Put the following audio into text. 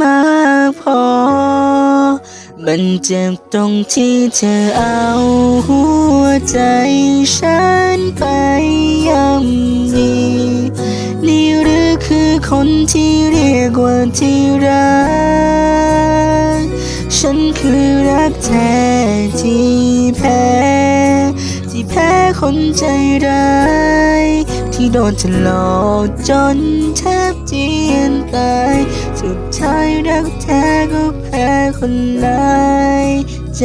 มากพอ มันเจ็บตรงที่เธอเอาหัวใจฉันไปย่ำดีนี่หรือคือคนที่เรียกว่าที่รัก ฉันคือรักแท้ที่แพ้ ที่แพ้คนใจร้าย ที่โดนเธอหลอกจนแทบเจียนตาย เธอกแท้ก็แพ้คนหลายใจ